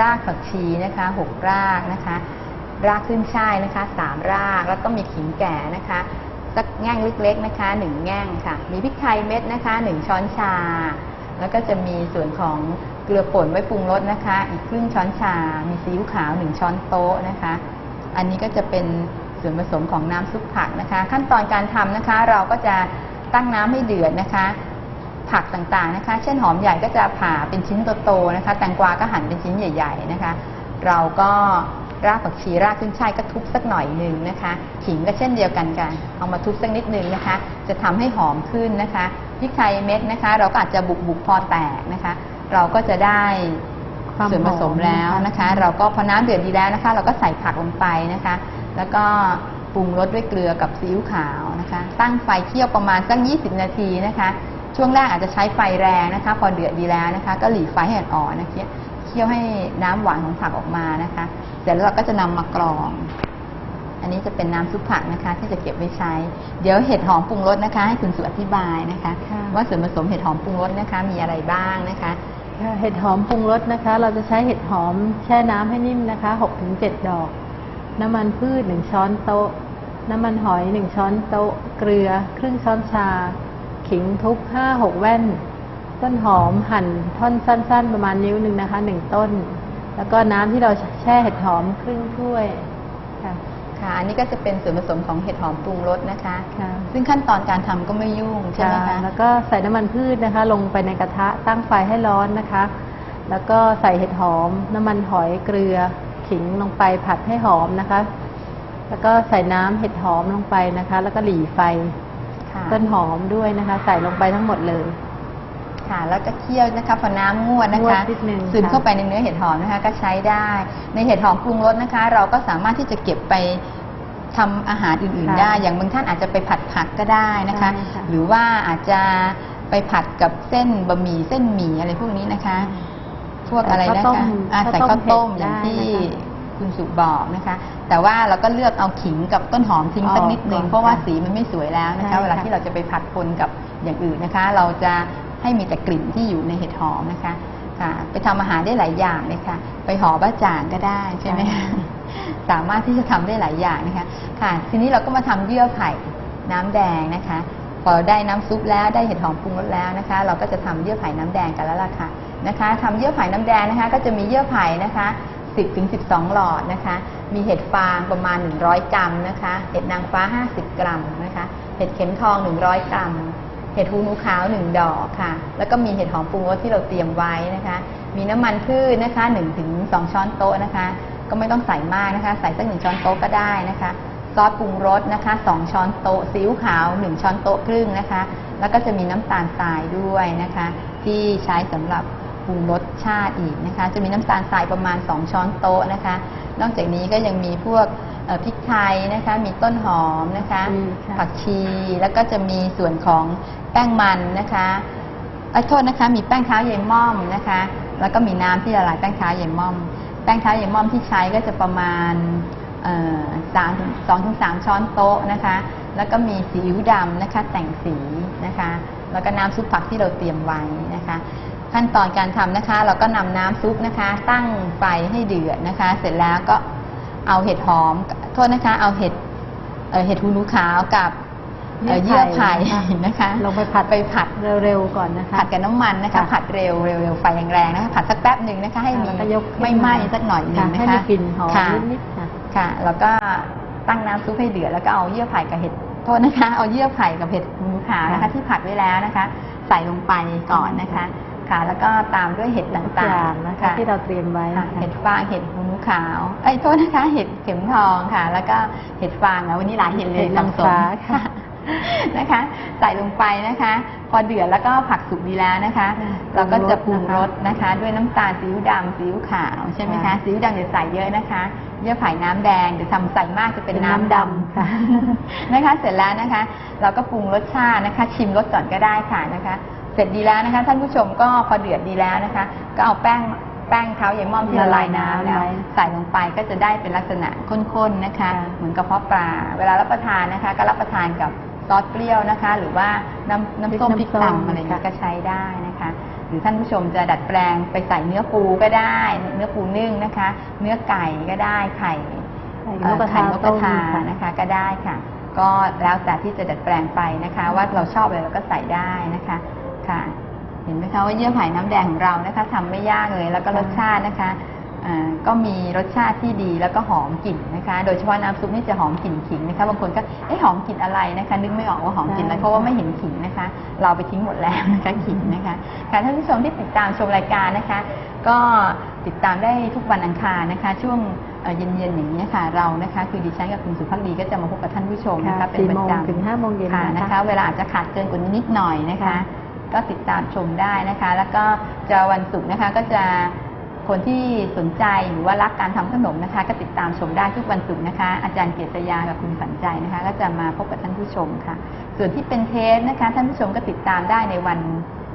รากผักชีนะคะหกรากนะคะ รากขึ้นช่ายนะคะสามราก แล้วก็มีขิงแก่นะคะสักแง่งเล็กๆนะคะหนึ่งแง่งค่ะ มีพริกไทยเม็ดนะคะหนึ่งช้อนชา แล้วก็จะมีส่วนของเกลือป่นไว้ปรุงรสนะคะ อีกครึ่งช้อนชา มีซีอิ๊วขาวหนึ่งช้อนโต๊ะนะคะ อันนี้ก็จะเป็นส่วนผสมของน้ำซุปผักนะคะ ขั้นตอนการทำนะคะ เราก็จะตั้งน้ำให้เดือดนะคะ ผักต่างๆนะคะ เช่นหอมใหญ่ก็จะผ่าเป็นชิ้นโตๆนะคะ แตงกวาก็หั่นเป็นชิ้นใหญ่ ๆนะคะ เราก็รากผักชีรากขึ้นช่ายก็ทุบสักหน่อยหนึ่งนะคะขิงก็เช่นเดียวกันกัน เอามาทุบสักนิดนึงนะคะ จะทำให้หอมขึ้นนะคะพริกไทยเม็ดนะคะ เราก็อาจจะบุกๆพอแตกนะคะ เราก็จะได้ความส่วนผสมแล้วหอมนะคะ เราก็พอน้ำเดือดดีแล้วนะคะ เราก็ใส่ผักลงไปนะคะ แล้วก็ปรุงรสด้วยเกลือกับซีอิ๊วขาวนะคะ ตั้งไฟเคี่ยวประมาณสัก 20 นาทีนะคะ ช่วงแรกอาจจะใช้ไฟแรงนะคะ พอเดือดดีแล้วนะคะ ก็หลีไฟให้อ่อนๆนะคะเคี่ยวให้น้ำหวานของผักออกมานะคะ เสร็จแล้วเราก็จะนำมากรอง อันนี้จะเป็นน้ำซุปผักนะคะ ที่จะเก็บไว้ใช้ เดี๋ยวเห็ดหอมปรุงรสนะคะ ให้คุณสุอธิบายนะคะค่ะว่าส่วนผสมเห็ดหอมปรุงรสนะคะ มีอะไรบ้างนะคะค่ะเห็ดหอมปรุงรสนะคะ เราจะใช้เห็ดหอมแช่น้ำให้นิ่มนะคะ6ถึง7ดอก น้ำมันพืช 1 ช้อนโต๊ะ น้ำมันหอย 1 ช้อนโต๊ะ เกลือ ครึ่งช้อนชา ขิงทุบ5-6แว่น ต้นหอมหั่นท่อนสั้น ๆ ประมาณนิ้วหนึ่งนะคะ1ต้น แล้วก็น้ำที่เราแช่เห็ดหอมครึ่งถ้วยค่ะค่ะอันนี้ก็จะเป็นส่วนผสมของเห็ดหอมปรุงรสนะคะ ค่ะ ซึ่งขั้นตอนการทำก็ไม่ยุ่งใช่ไหมคะ แล้วก็ใส่น้ำมันพืชนะคะ ลงไปในกระทะตั้งไฟให้ร้อนนะคะ แล้วก็ใส่เห็ดหอม น้ำมันหอยเกลือ ขิงลงไปผัดให้หอมนะคะ แล้วก็ใส่น้ำเห็ดหอมลงไปนะคะ แล้วก็หลีไฟ ค่ะต้นหอมด้วยนะคะ ใส่ลงไปทั้งหมดเลย ค่ะแล้วก็เคี่ยวนะคะพอน้ำงวดนะงวคะดนิดนึงซึมค่ะ เข้าไปในเนื้อเห็ดหอมนะคะ ก็ใช้ได้ ในเห็ดหอมปรุงรสนะคะ เราก็สามารถที่จะเก็บไปทำอาหารอื่น ค่ะๆ ได้ อย่างบางท่านอาจจะไปผัดผักก็ได้นะคะ ใช่ค่ะ หรือว่าอาจจะไปผัดกับเส้นบะหมี่เส้นหมี่อะไรพวกนี้นะคะ พวกอะไรนะข้าวต้คะมอ่าใส่ข้าวต้มอย่างที่ได้นะคะ คุณสุบอกนะคะ แต่ว่าเราก็เลือกเอาขิงกับต้นหอมทิ้งสักนิดนึงออกก่อนเพราะว่าค่ะสีมันไม่สวยแล้วนะใช่คะ เวลาค่ะที่เราจะไปผัดปนกับอย่างอื่นนะคะ เราจะให้มีแต่กลิ่นที่อยู่ในเห็ดหอมนะคะค่ะไปทำอาหารได้หลายอย่างเลยค่ะ ไปห่อบ้าจ่างก็ได้ใช่ไหมคะสามารถที่จะทำได้หลายอย่างนะคะ ค่ะ ทีนี้เราก็มาทำเยื่อไผ่น้ำแดงนะคะ พอได้น้ำซุปแล้วได้เห็ดหอมปรุงรสแล้วนะคะ เราก็จะทำเยื่อไผ่น้ำแดงกันแล้วล่ะค่ะนะคะทำเยื่อไผ่น้ำแดงนะคะ ก็จะมีเยื่อไผ่นะคะ 10ถึง12 หลอดนะคะ มีเห็ดฟางประมาณ 100 กรัมนะคะ เห็ดนางฟ้า 50 กรัมนะคะ เห็ดเข็มทอง 100 กรัม เห็ดหูหนูขาว 1 ดอกค่ะ แล้วก็มีเห็ดหอมปรุงรสที่เราเตรียมไว้นะคะ มีน้ำมันพืชนะคะ1ถึง2ช้อนโต๊ะนะคะ ก็ไม่ต้องใส่มากนะคะ ใส่สักหนึ่งช้อนโต๊ะก็ได้นะคะซอสปรุงรสนะคะ2ช้อนโต๊ะซีอิ๊วขาว 1 ช้อนโต๊ะครึ่งนะคะ แล้วก็จะมีน้ำตาลทรายด้วยนะคะ ที่ใช้สำหรับ ปรุงรสชาติอีกนะคะ จะมีน้ำตาลทรายประมาณ 2 ช้อนโต๊ะนะคะ นอกจากนี้ก็ยังมีพวกเอ่อพริกไทยนะคะ มีต้นหอมนะคะมีค่ะผักชี แล้วก็จะมีส่วนของแป้งมันนะคะเอ้ยโทษนะคะ มีแป้งเท้าเยายม่อมนะคะ แล้วก็มีน้ำที่ละลายแป้งเท้าเยายม่อม แป้งเท้าเยายม่อมที่ใช้ก็จะประมาณเอ่อสามถึงสองถึงสามช้อนโต๊ะนะคะ แล้วก็มีซีอิ๊วดำนะคะ แต่งสีนะคะ แล้วก็น้ำซุปผักที่เราเตรียมไว้นะคะ ขั้นตอนการทำนะคะ เราก็นำน้ำซุปนะคะ ตั้งไฟให้เดือดนะคะ เสร็จแล้วก็เอาเห็ดหอมโทษนะคะ เอาเห็ดเอ่อเห็ดหูหนูขาวกับเอ่อเยื่เยื่ออไผ่ไผ่นะคะลงไปผัดไปผัดเร็วๆก่อนนะคะผัดกับน้ำมันนะคะค่ะผัดเร็วเร็วเร็วไฟแรงๆนะคะผัดสักแป๊บหนึ่งนะคะให้มีแล้วก็ยกขึ้นไม่ไหม้สักหน่อยหนึ่งค่ะนะคะให้มีกลิ่นหอมค่ะนิดๆค่ะค่ะ แล้วก็ตั้งน้ำซุปให้เดือดแล้วก็เอาเยื่อไผ่กับเห็ดโทษนะคะ เอาเยื่อไผ่กับเห็ดหมูขาวนะคะค่ะที่ผัดไว้แล้วนะคะ ใส่ลงไปก่อนนะคะ ค่ะ แล้วก็ตามด้วยเห็ดทุกอต่าย่างงๆนะคะที่เราเตรียมไว้ค่ะนะคะเห็ดฟางเห็ดหูหนูขาวไอ้ยโทษนะคะ เห็ดเข็มทองค่ะ แล้วก็เห็ดฟางนะวันนี้หลายเห็ดเลยเห็ดนางสับสฟ้าค่ะนะคะ ใส่ลงไปนะคะ พอเดือดแล้วก็ผักสุกดีแล้วนะคะค่ะเราก็จะปรุงรสปรุงรสนะคะนะคะ ด้วยน้ำตาลซีอิ๊วดำซีอิ๊วขาวใช่ไหมคะค่ะซีอิ๊วดำอย่าใส่เยอะนะคะเยื่อไผ่น้ำแดงเดี๋ยวทำใส่มากจะเป็นเป็นน้ำน้ำดดำค่ะำนะคะ เสร็จแล้วนะคะ เราก็ปรุงรสชาตินะคะ ชิมรสก่อนก็ได้ค่ะนะคะเสร็จดีแล้วนะคะ ท่านผู้ชมก็พอเดือดดีแล้วนะคะ ก็เอาแป้งแป้งเท้าเยายม่อมที่ละลายน้ำแล้วละลายน้ำไว้ใส่ลงไปก็จะได้เป็นลักษณะข้นๆนะคะค่ะเหมือนกระเพาะปลา เวลารับประทานนะคะ ก็รับประทานกับซอสเปรี้ยวนะคะ หรือว่าน้ำน้ำส้มพริกน้ำส้มตำอะไรอย่างนี้ค่ะ ก็ใช้ได้นะคะ หรือท่านผู้ชมจะดัดแปลงไปใส่เนื้อปูก็ได้ เนื้อปูนึ่งนะคะ เนื้อไก่ก็ได้ไข่ไข่นเอ่กอกระไข่ทานกกต้ระมทาค่ะนะคะก็ได้ค่ะ ก็แล้วแต่ที่จะดัดแปลงไปนะคะ ว่าเราชอบอะไรเราก็ใส่ได้นะคะ ค่ะ เห็นไหมคะว่าเยื่อไผ่น้ำแดงของเรานะคะทำไม่ยากเลย แล้วก็รสชาตินะคะอ่าก็มีรสชาติที่ดีแล้วก็หอมกลิ่นนะคะ โดยเฉพาะน้ำซุปนี่จะหอมกลิ่นขิงนะคะบางคนก็เอ๊ะหอมกลิ่นอะไรนะคะ นึกไม่ออกว่าหอมกลิ่นอะไรใช่เพราะว่าไม่เห็นขิงนะคะ เราไปทิ้งหมดแล้วนะคะขิงนะคะค่ะท่านผู้ชมที่ติดตามชมรายการนะคะ ก็ติดตามได้ทุกวันอังคารนะคะ ช่วงเอ่อเย็นๆอย่างนี้ค่ะเรานะคะ คือดิฉันกับคุณสุภักดีก็จะมาพบกับท่านผู้ชมนะคะค่ะเป็นสี่ประโมงจำถึงห้าโมงเย็นค่ะนะคะนะคะ เวลาอาจจะขาดเกินกว่านี้นิดหน่อยนะคะค่ะ ก็ติดตามชมได้นะคะ แล้วก็จะวันศุกร์นะคะก็จะคนที่สนใจหรือว่ารักการทำขนมนะคะ ก็ติดตามชมได้ทุกวันศุกร์นะคะ อาจารย์เกียรติยากับคุณฝันใจนะคะ ก็จะมาพบกับท่านผู้ชมค่ะ ส่วนที่เป็นเทปนะคะ ท่านผู้ชมก็ติดตามได้ในวัน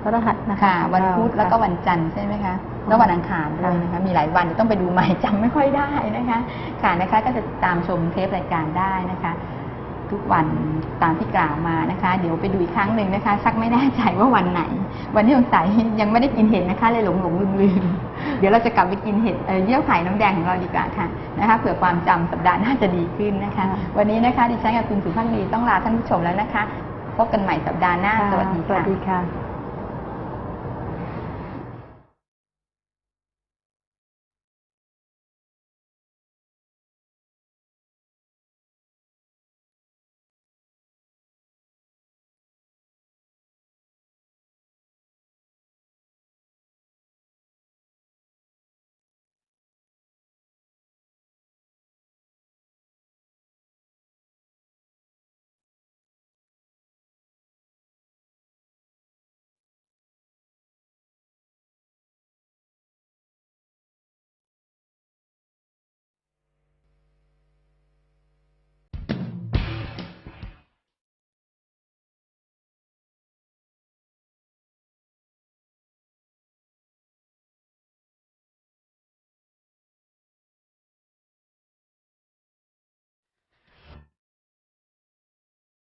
พระรหัสนะคะค่ะวันพุธของเราแล้วก็วันจันทร์ใช่ไหมคะแล้ววันอังคารด้วยนะคะมีหลายวันเดี๋ยวต้องไปดูใหม่จำไม่ค่อยได้นะคะ ค่ะนะคะก็จะติดตามชมเทปรายการได้นะคะ ทุกวันตามที่กล่าวมานะคะ เดี๋ยวไปดูอีกครั้งหนึ่งนะคะชักไม่แน่ใจว่าวันไหน วันที่สงสัยยังไม่ได้กินเห็ดนะคะเลยหลงหลงลืมลืมเดี๋ยวเราจะกลับไปกินเห็ดเอ่อเยี่ยวไข่น้ำแดงของเราดีกว่าค่ะนะคะเผื่อความจำสัปดาห์หน้าจะดีขึ้นนะคะค่ะวันนี้นะคะดิฉันกับคุณสุภาพดีต้องลาท่านผู้ชมแล้วนะคะ พบกันใหม่สัปดาห์หน้าค่ะสวัสดีสวัค่ะสดีค่ะ